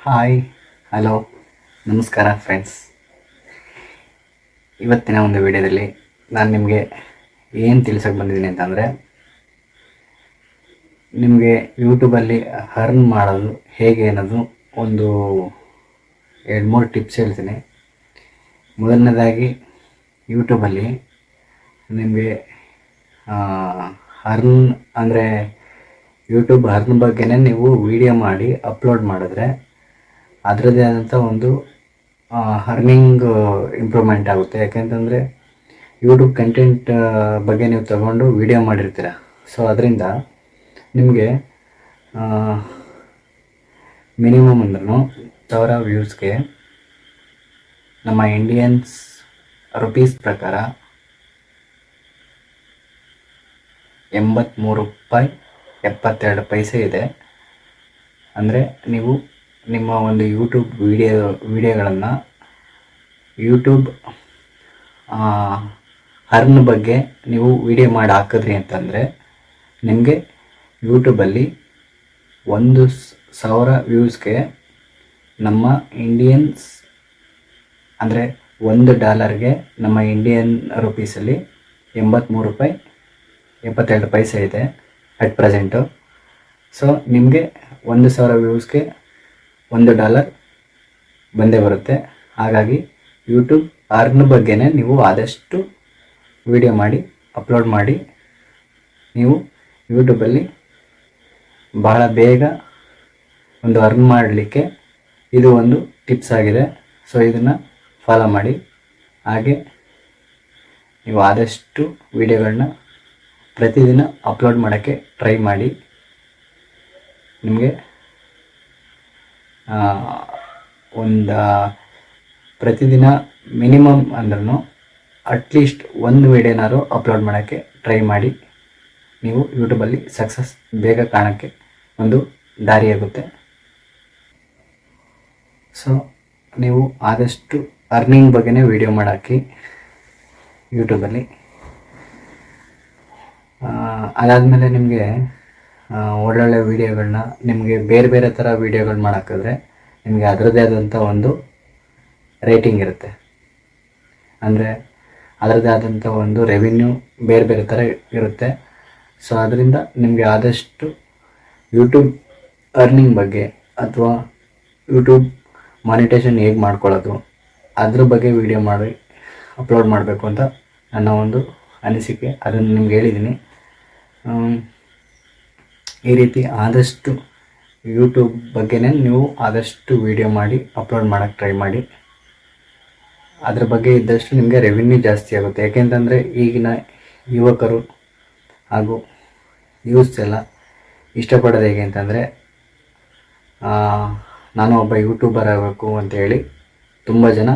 Hi hello ನಮಸ್ಕಾರ friends ಇವತ್ತಿನ ಒಂದು ವಿಡಿಯೋದಲ್ಲಿ ನಾನು ನಿಮಗೆ ಏನು ತಿಳಿಸೋಕೆ ಬಂದಿದ್ದೀನಿ ಅಂತಂದರೆ, ನಿಮಗೆ ಯೂಟ್ಯೂಬಲ್ಲಿ ಹರ್ನ್ ಮಾಡೋದು ಹೇಗೆ ಅನ್ನೋದು ಒಂದು ಎರಡು ಮೂರು ಟಿಪ್ಸ್ ಹೇಳ್ತೀನಿ. ಮೊದಲನೇದಾಗಿ ಯೂಟ್ಯೂಬಲ್ಲಿ ನಿಮಗೆ ಹರ್ನ್ ಅಂದರೆ ಯೂಟ್ಯೂಬ್ ಹರ್ನ್ ಬಗ್ಗೆನೇ ನೀವು ವಿಡಿಯೋ ಮಾಡಿ ಅಪ್ಲೋಡ್ ಮಾಡಿದ್ರೆ ಅದರದ್ದೇ ಆದಂಥ ಒಂದು ಅರ್ನಿಂಗ್ ಇಂಪ್ರೂವ್ಮೆಂಟ್ ಆಗುತ್ತೆ. ಯಾಕೆಂತಂದರೆ ಯೂಟ್ಯೂಬ್ ಕಂಟೆಂಟ್ ಬಗ್ಗೆ ನೀವು ತಗೊಂಡು ವಿಡಿಯೋ ಮಾಡಿರ್ತೀರ. ಸೊ ಅದರಿಂದ ನಿಮಗೆ ಮಿನಿಮಮ್ ಅಂದ್ರೂ ಸಾವಿರ ವ್ಯೂಸ್ಗೆ ನಮ್ಮ ಇಂಡಿಯನ್ಸ್ ರುಪೀಸ್ ಪ್ರಕಾರ ಎಂಬತ್ತ್ಮೂರು ರೂಪಾಯಿ ಎಪ್ಪತ್ತೆರಡು ಪೈಸೆ ಇದೆ. ಅಂದರೆ ನೀವು ನಿಮ್ಮ ಒಂದು ಯೂಟ್ಯೂಬ್ ವಿಡಿಯೋ ವಿಡಿಯೋಗಳನ್ನು ಯೂಟ್ಯೂಬ್ ಅರ್ನ್ ಬಗ್ಗೆ ನೀವು ವಿಡಿಯೋ ಮಾಡಿ ಹಾಕಿದ್ರಿ ಅಂತಂದರೆ ನಿಮಗೆ ಯೂಟ್ಯೂಬಲ್ಲಿ ಒಂದು ಸಾವಿರ ವ್ಯೂಸ್ಗೆ ನಮ್ಮ ಇಂಡಿಯನ್ಸ್ ಅಂದರೆ ಒಂದು ಡಾಲರ್ಗೆ ನಮ್ಮ ಇಂಡಿಯನ್ ರುಪೀಸಲ್ಲಿ ಎಂಬತ್ತ್ಮೂರು ರೂಪಾಯಿ ಎಪ್ಪತ್ತೆರಡು ಪೈಸೆ ಇದೆ ಅಟ್ ಪ್ರೆಸೆಂಟು ಸೊ ನಿಮಗೆ ಒಂದು ಸಾವಿರ ವ್ಯೂಸ್ಗೆ ಒಂದು ಡಾಲರ್ ಬಂದೇ ಬರುತ್ತೆ. ಹಾಗಾಗಿ ಯೂಟ್ಯೂಬ್ ಅರ್ನ್ ಬಗ್ಗೆನೇ ನೀವು ಆದಷ್ಟು ವಿಡಿಯೋ ಮಾಡಿ ಅಪ್ಲೋಡ್ ಮಾಡಿ. ನೀವು ಯೂಟ್ಯೂಬಲ್ಲಿ ಬಹಳ ಬೇಗ ಒಂದು ಅರ್ನ್ ಮಾಡಲಿಕ್ಕೆ ಇದು ಒಂದು ಟಿಪ್ಸ್ ಆಗಿದೆ. ಸೊ ಇದನ್ನು ಫಾಲೋ ಮಾಡಿ. ಹಾಗೆ ನೀವು ಆದಷ್ಟು ವಿಡಿಯೋಗಳನ್ನ ಪ್ರತಿದಿನ ಅಪ್ಲೋಡ್ ಮಾಡೋಕ್ಕೆ ಟ್ರೈ ಮಾಡಿ. ನಿಮಗೆ ಒಂದು ಪ್ರತಿದಿನ ಮಿನಿಮಮ್ ಅಂದ್ರೂ ಅಟ್ಲೀಸ್ಟ್ ಒಂದು ವಿಡಿಯೋನಾದ್ರು ಅಪ್ಲೋಡ್ ಮಾಡೋಕ್ಕೆ ಟ್ರೈ ಮಾಡಿ. ನೀವು ಯೂಟ್ಯೂಬಲ್ಲಿ ಸಕ್ಸಸ್ ಬೇಗ ಕಾಣೋಕ್ಕೆ ಒಂದು ದಾರಿಯಾಗುತ್ತೆ ಸೊ ನೀವು ಆದಷ್ಟು ಅರ್ನಿಂಗ್ ಬಗ್ಗೆನೇ ವಿಡಿಯೋ ಮಾಡಾಕಿ ಯೂಟ್ಯೂಬಲ್ಲಿ ಅದಾದಮೇಲೆ ನಿಮಗೆ ಒಳ್ಳೊಳ್ಳೆ ವೀಡಿಯೋಗಳನ್ನ ನಿಮಗೆ ಬೇರೆ ಬೇರೆ ಥರ ವೀಡಿಯೋಗಳು ಮಾಡೋಕ್ಕಾದ್ರೆ ನಿಮಗೆ ಅದರದ್ದೇ ಆದಂಥ ಒಂದು ರೇಟಿಂಗ್ ಇರುತ್ತೆ. ಅಂದರೆ ಅದರದ್ದೇ ಆದಂಥ ಒಂದು ರೆವಿನ್ಯೂ ಬೇರೆ ಬೇರೆ ಥರ ಇರುತ್ತೆ. ಸೊ ಅದರಿಂದ ನಿಮಗೆ ಆದಷ್ಟು ಯೂಟ್ಯೂಬ್ ಅರ್ನಿಂಗ್ ಬಗ್ಗೆ ಅಥವಾ ಯೂಟ್ಯೂಬ್ ಮಾನಿಟೇಷನ್ ಹೇಗೆ ಮಾಡ್ಕೊಳ್ಳೋದು, ಅದ್ರ ಬಗ್ಗೆ ವಿಡಿಯೋ ಮಾಡಿ ಅಪ್ಲೋಡ್ ಮಾಡಬೇಕು ಅಂತ ನನ್ನ ಒಂದು ಅನಿಸಿಕೆ. ಅದನ್ನು ನಿಮ್ಗೆ ಹೇಳಿದ್ದೀನಿ ಈ ರೀತಿ ಆದಷ್ಟು ಯೂಟ್ಯೂಬ್ ಬಗ್ಗೆನೇ ನೀವು ಆದಷ್ಟು ವಿಡಿಯೋ ಮಾಡಿ ಅಪ್ಲೋಡ್ ಮಾಡೋಕ್ಕೆ ಟ್ರೈ ಮಾಡಿ. ಅದ್ರ ಬಗ್ಗೆ ಇದ್ದಷ್ಟು ನಿಮಗೆ ರೆವಿನ್ಯೂ ಜಾಸ್ತಿ ಆಗುತ್ತೆ. ಯಾಕೆಂತಂದರೆ ಈಗಿನ ಯುವಕರು ಹಾಗೂ ಯೂಸ್ ಎಲ್ಲ ಇಷ್ಟಪಡೋದು ಹೇಗೆ ಅಂತಂದರೆ ನಾನು ಒಬ್ಬ ಯೂಟ್ಯೂಬರ್ ಆಗಬೇಕು ಅಂತ ಹೇಳಿ ತುಂಬ ಜನ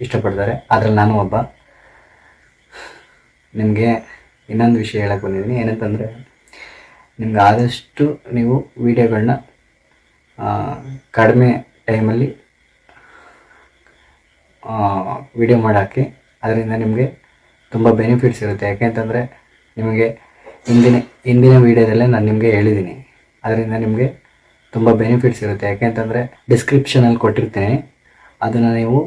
ಇಷ್ಟಪಡ್ತಾರೆ. ಆದರೆ ನಾನು ಒಬ್ಬ. ನಿಮಗೆ ಇನ್ನೊಂದು ವಿಷಯ ಹೇಳಕ್ಕೆ ಬಂದಿದ್ದೀನಿ. ಏನಂತಂದರೆ ನಿಮ್ಗೆ ಆದಷ್ಟು ನೀವು ವೀಡಿಯೋಗಳನ್ನ ಕಡಿಮೆ ಟೈಮಲ್ಲಿ ವಿಡಿಯೋ ಮಾಡೋಕ್ಕೆ ಅದರಿಂದ ನಿಮಗೆ ತುಂಬ ಬೆನಿಫಿಟ್ಸ್ ಇರುತ್ತೆ. ಯಾಕೆಂತಂದರೆ ನಿಮಗೆ ಹಿಂದಿನ ಹಿಂದಿನ ವೀಡಿಯೋದಲ್ಲೇ ನಾನು ನಿಮಗೆ ಹೇಳಿದ್ದೀನಿ ಅದರಿಂದ ನಿಮಗೆ ತುಂಬ ಬೆನಿಫಿಟ್ಸ್ ಇರುತ್ತೆ. ಯಾಕೆಂತಂದರೆ ಡಿಸ್ಕ್ರಿಪ್ಷನಲ್ಲಿ ಕೊಟ್ಟಿರ್ತೀನಿ. ಅದನ್ನು ನೀವು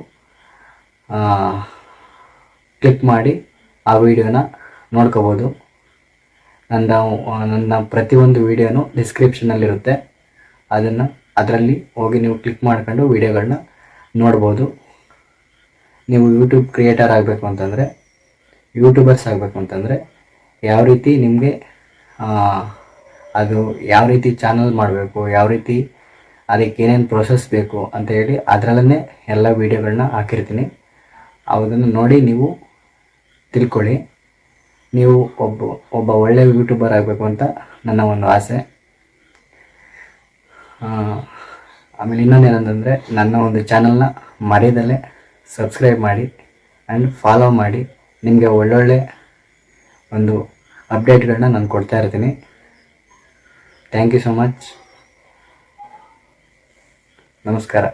ಕ್ಲಿಕ್ ಮಾಡಿ ಆ ವಿಡಿಯೋನ ನೋಡ್ಕೋಬೋದು. ನನ್ನ ನನ್ನ ಪ್ರತಿಯೊಂದು ವೀಡಿಯೋನು ಡಿಸ್ಕ್ರಿಪ್ಷನಲ್ಲಿರುತ್ತೆ. ಅದನ್ನು, ಅದರಲ್ಲಿ ಹೋಗಿ ನೀವು ಕ್ಲಿಕ್ ಮಾಡ್ಕೊಂಡು ವೀಡಿಯೋಗಳನ್ನ ನೋಡ್ಬೋದು. ನೀವು ಯೂಟ್ಯೂಬ್ ಕ್ರಿಯೇಟರ್ ಆಗಬೇಕು ಅಂತಂದರೆ, ಯೂಟ್ಯೂಬರ್ಸ್ ಆಗಬೇಕು ಅಂತಂದರೆ, ಯಾವ ರೀತಿ ನಿಮಗೆ ಅದು ಯಾವ ರೀತಿ ಚಾನಲ್ ಮಾಡಬೇಕು, ಯಾವ ರೀತಿ ಅದಕ್ಕೆ ಏನೇನು ಪ್ರೊಸೆಸ್ ಬೇಕು ಅಂತ ಹೇಳಿ ಅದರಲ್ಲೇ ಎಲ್ಲ ವೀಡಿಯೋಗಳನ್ನ ಹಾಕಿರ್ತೀನಿ. ಅದನ್ನು ನೋಡಿ ನೀವು ತಿಳ್ಕೊಳ್ಳಿ. ನೀವು ಒಬ್ಬ ಒಬ್ಬ ಒಳ್ಳೆಯ ಯೂಟ್ಯೂಬರ್ ಆಗಬೇಕು ಅಂತ ನನ್ನ ಒಂದು ಆಸೆ. ಆಮೇಲೆ ಇನ್ನೊಂದು ಏನಂತಂದರೆ ನನ್ನ ಒಂದು ಚಾನಲ್ನ ಮರೆಯದಲ್ಲೇ ಸಬ್ಸ್ಕ್ರೈಬ್ ಮಾಡಿ ಆ್ಯಂಡ್ ಫಾಲೋ ಮಾಡಿ. ನಿಮಗೆ ಒಳ್ಳೊಳ್ಳೆ ಒಂದು ಅಪ್ಡೇಟ್ಗಳನ್ನ ನಾನು ಕೊಡ್ತಾ ಇರ್ತೀನಿ. ಥ್ಯಾಂಕ್ ಯು ಸೊ ಮಚ್ ನಮಸ್ಕಾರ.